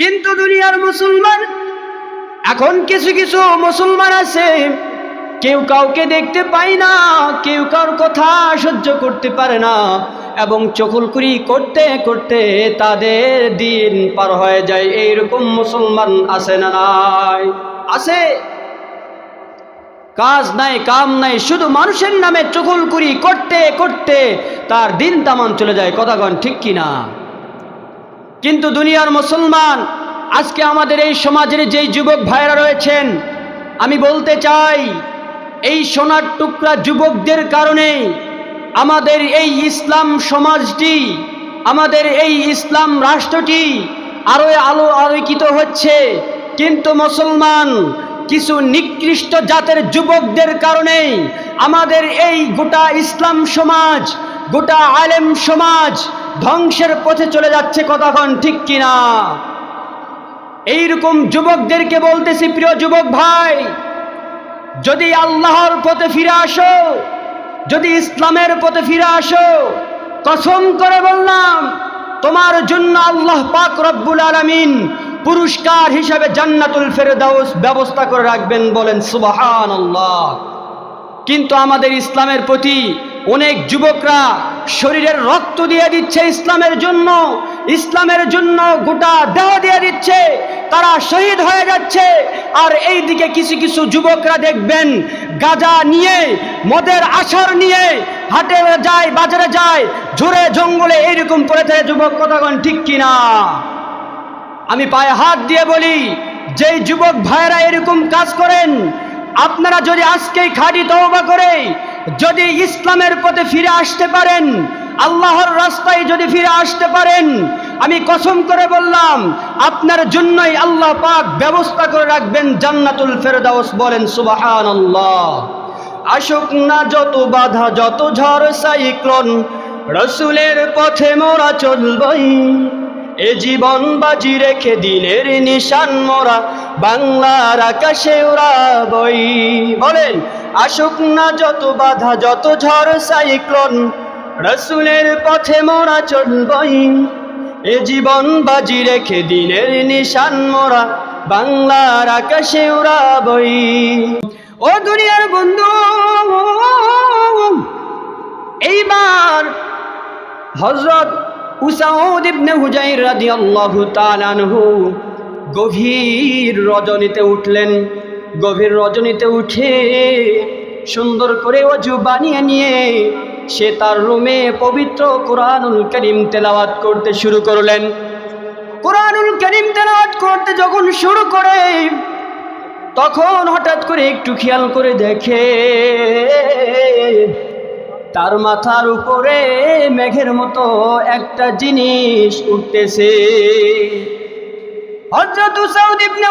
কিন্তু দুনিয়ার মুসলমান, এখন কিছু কিছু মুসলমান আছে, কেউ কাউকে দেখতে পায় না, কেউ কারোর কথা সহ্য করতে পারে না, এবং চকুলকুরি করতে করতে তাদের দিন পার হয়ে যায়। এইরকম মুসলমান আছে না নাই? আছে। কাজ নাই, কাম নাই, শুধু মানুষের নামে চকুলকুরি করতে করতে তার দিন তামান চলে যায়। কথা কথাগণ ঠিক কিনা? কিন্তু দুনিয়ার মুসলমান, আজকে আমাদের এই সমাজের যেই যুবক ভাইরা রয়েছেন, আমি বলতে চাই, এই সোনার টুকরা যুবকদের কারণে আমাদের এই ইসলাম সমাজটি, আমাদের এই ইসলাম রাষ্ট্রটি আরও আলো আলোকিত হচ্ছে। কিন্তু মুসলমান, কিছু নিকৃষ্ট জাতের যুবকদের কারণে আমাদের এই গোটা ইসলাম সমাজ, গোটা আলেম সমাজ ধ্বংসের পথে চলে যাচ্ছে কথাক্ষণ ঠিক কিনা? এইরকম যুবকদেরকে বলতেছি, প্রিয় যুবক ভাই, যদি আল্লাহর পথে ফিরে আসো, যদি ইসলামের পথে ফিরে আসো, কসম করে বললাম, তোমার জন্য আল্লাহ পাক রব্বুল আলামিন পুরস্কার হিসাবে জান্নাতুল ফেরদাউস ব্যবস্থা করে রাখবেন বলেন সুবাহান আল্লাহ কিন্তু আমাদের ইসলামের প্রতি অনেক যুবকরা শরীরের রক্ত দিয়ে দিচ্ছে ইসলামের জন্য ইসলামের জন্য গোটা দেহ দিয়ে দিচ্ছে, তারা শহীদ হয়ে যাচ্ছে। আর এই দিকে কিছু কিছু যুবকরা দেখবেন গাজা নিয়ে, মদের আসর নিয়ে হাটে যায়, বাজারে যায়, ঝোরে জঙ্গলে এইরকম করে যুবক, কথাগণ ঠিক কিনা? আমি পায়ে হাত দিয়ে বলি, যেই যুবক ভাইয়েরা এরকম কাজ করেন, আপনারা যদি আজকেই খাঁটি তওবা করে যদি ইসলামের পথে ফিরে আসতে পারেন, আল্লাহর রাস্তায় যদি ফিরে আসতে পারেন, আমি কসম করে বললাম, আপনার জন্যই আল্লাহ পাক ব্যবস্থা করে রাখবেন জান্নাতুল ফেরদাউস বলেন সুবাহান আল্লাহ আসুক না যত বাধা, যত ঝড়, সাইক্লোন, রসুলের পথে মোরা চলবই। এ জীবন বাজি রেখে দিনের নিশান মোরা, বাংলার আকাশে ওরা বই বলেন আসুক না যত বাধা, যত ঝড় সাইক্লোন, রসুলের পথে মোরা চলবই। এ জীবন বাজি রেখে দিনের নিশান মোরা, বাংলার আকাশে ওরা বই ও দুনিয়ার বন্ধু, এইবার হজরত উসাউদ ইবনে হুজাইর রাদিয়াল্লাহু তাআলা আনহু গভীর রজনীতে উঠলেন। গভীর রজনীতে উঠে সুন্দর করে অজু বানিয়ে নিয়ে সে তার রুমে পবিত্র কোরআনুল করিম তেলাওয়াত করতে শুরু করলেন। কোরআনুল করিম তেলাওয়াত করতে যখন শুরু করে, তখন হঠাৎ করে একটু খেয়াল করে দেখে, তার মাথার উপরে মেঘের মতো একটা জিনিস উঠতেছে। হযরত সাউদ ইবনে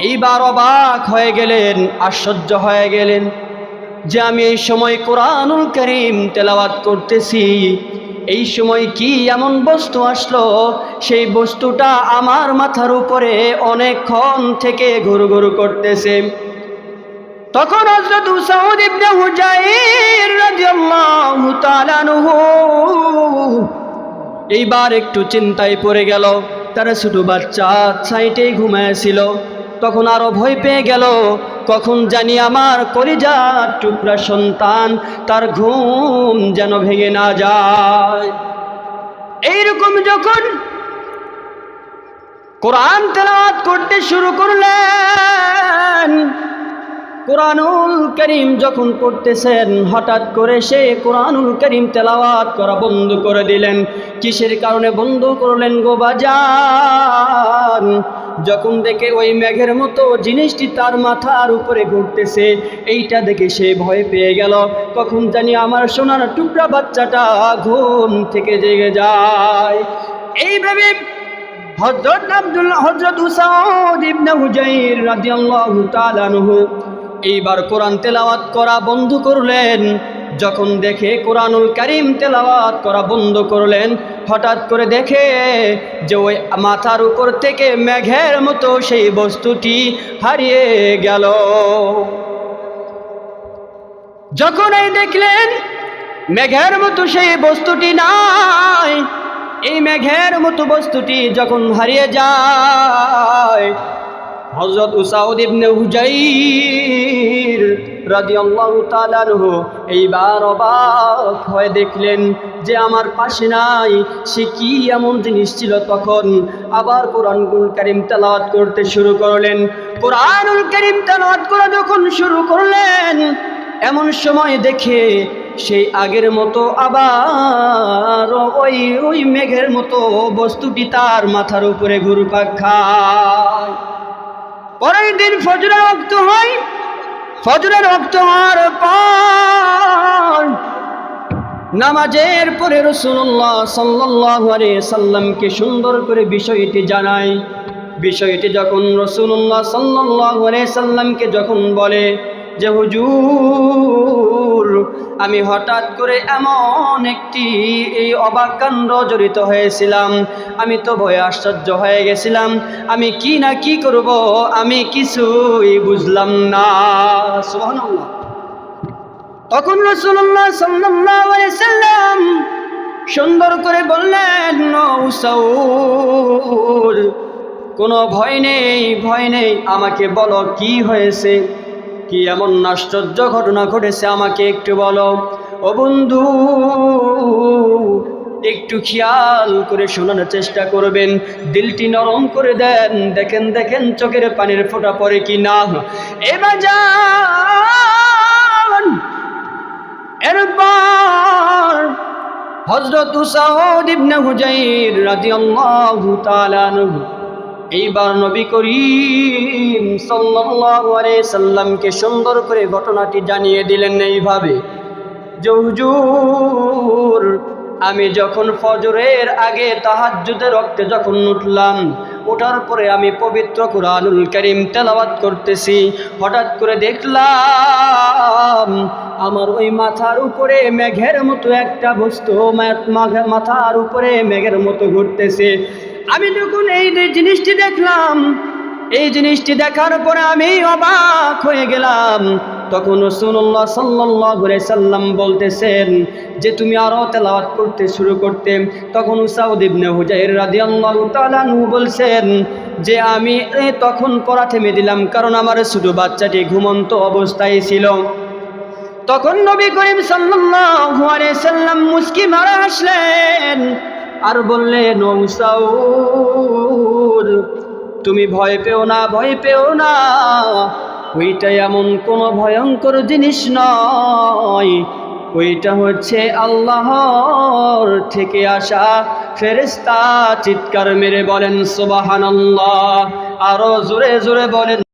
এইবার অবাক হয়ে গেলেন, আশ্চর্য হয়ে গেলেন যে আমি এই সময় কোরআনুল করিম তেলাওয়াত করতেছি। এই সময় কি এমন বস্তু আসলো? সেই বস্তুটা আমার মাথার উপরে অনেকক্ষণ থেকে ঘুরু ঘুরু করতেছে। তখন এইবার একটু চিন্তায় পড়ে গেল। তারা ছোট বাচ্চা সাইটেই ঘুমাইছিল তখন আরও ভয় পেয়ে গেল, কখন জানি আমার কলিজার টুকরা সন্তান, তার ঘুম যেন ভেঙে না যায়। এইরকম যখন কোরআন তেলাওয়াত করতে শুরু করলেন কোরআনুল করিম যখন পড়তেছেন, হঠাৎ করে সে কোরআনুল করিম তেলাওয়াত করা বন্ধ করে দিলেন। কিসের কারণে বন্ধ করলেন গো বাজান? যখন দেখে ওই মেঘের মতো জিনিসটি তার মাথার উপরে ঘুরতেছে, এইটা দেখে সে ভয় পেয়ে গেল। কখন জানি আমার সোনার টুকরা বাচ্চাটা ঘুম থেকে জেগে যায়। এইভাবে হজরত আব্দুল হজরত হুসাউদ হুজাইর রাদিয়াল্লাহু তাআলা আনহু এইবার কোরআন তেলাওয়াত করা বন্ধ করলেন। যখন দেখে কোরআনুল করিম তেলাওয়াত করা বন্ধ করলেন, হঠাৎ করে দেখে যে ওই মাথার উপর থেকে মেঘের মতো সেই বস্তুটি হারিয়ে গেল। যখন এই দেখলেন মেঘের মতো সেই বস্তুটি নাই, এই মেঘের মতো বস্তুটি যখন হারিয়ে যায় হজরত উসাউদ ইবনে হুজাইর রাদিয়াল্লাহু তাআলা আনহু এইবার অবাক হয়ে দেখলেন যে আমার পাশে নাই, সে কি এমন জিনিস ছিল? তখন আবার কোরআনুল কারীম তেলাওয়াত করতে শুরু করলেন। কোরআনুল কারীম তেলাওয়াত করা যখন শুরু করলেন, এমন সময় দেখে সেই আগের মতো আবার ওই ওই মেঘের মতো বস্তুটি তার মাথার উপরে ঘুরপাক খায়? পরের দিন ফজরের রক্ত হয়, ফজরের রক্ত হওয়ার পর নামাজের পরে রসুল্লাহ সাল্লাহ সাল্লামকে সুন্দর করে বিষয়টি জানায়। বিষয়টি যখন রসুল্লাহ সাল্লাহ সাল্লামকে যখন বলে যে, হুজুর আমি হঠাৎ করে এমন একটি, এই অবাক কাণ্ড জড়িত হয়েছিলাম। আমি তো ভয়ে আশ্চর্য হয়ে গেছিলাম। আমি কি না কি করব, আমি কিছুই বুঝলাম না। তখন রসুল্লাহ সাল্লাম সুন্দর করে বললেন কোনো ভয় নেই ভয় নেই। আমাকে বলো কি হয়েছে? কি এমন আশ্চর্য ঘটনা ঘটেছে আমাকে একটু বলো? ও বন্ধু, একটু খেয়াল করে শোনানোর চেষ্টা করবেন। দিলটি নরম করে দেন, দেখেন দেখেন চোখের পানির ফোঁটা পড়ে কি না। এবার এরপর হজরত উসাউদ ইবনে হুজাইর রাদিয়াল্লাহু তাআলা আনহু এইবার নবী করিম সাল্লামকে সুন্দর করে ঘটনাটি জানিয়ে দিলেন এইভাবে যে হুজুর আমি যখন ফজরের আগে তাহাজ্জুদের রক্তে যখন উঠলাম, ওঠার পরে আমি পবিত্র কোরআনুল করিম তেলাওয়াত করতেছি, হঠাৎ করে দেখলাম আমার ওই মাথার উপরে মেঘের মতো একটা বস্তু মাথার উপরে মেঘের মতো ঘুরতেছে। আমি যখন এই জিনিসটি দেখলাম, এই জিনিসটি দেখার পরে আমি অবাক হয়ে গেলাম। তখন রসুল্লাহ সাল্লাহ সাল্লাম বলতেছেন যে, তুমি আরও তেলাওয়াত করতে শুরু করতে। তখন উসাউদ ইবনে হুজাইর রাদিয়াল্লাহু তাআলা আনহু বলছেন যে, আমি তখন পড়া থেমে দিলাম, কারণ আমার ছোট বাচ্চাটি ঘুমন্ত অবস্থায় ছিল। তখন নবী করিম আলাইহি সাল্লাম মুস্কি মারা আসলেন। আর বললেন ও মুসাউদ তুমি ভয় পেও না, ভয় পেও না। ওইটা এমন কোনো ভয়ঙ্কর জিনিস নয়। ওইটা হচ্ছে আল্লাহর থেকে আসা ফেরেস্তা চিৎকার মেরে বলেন, সুবহানাল্লাহ। আরও জোরে জোরে বলেন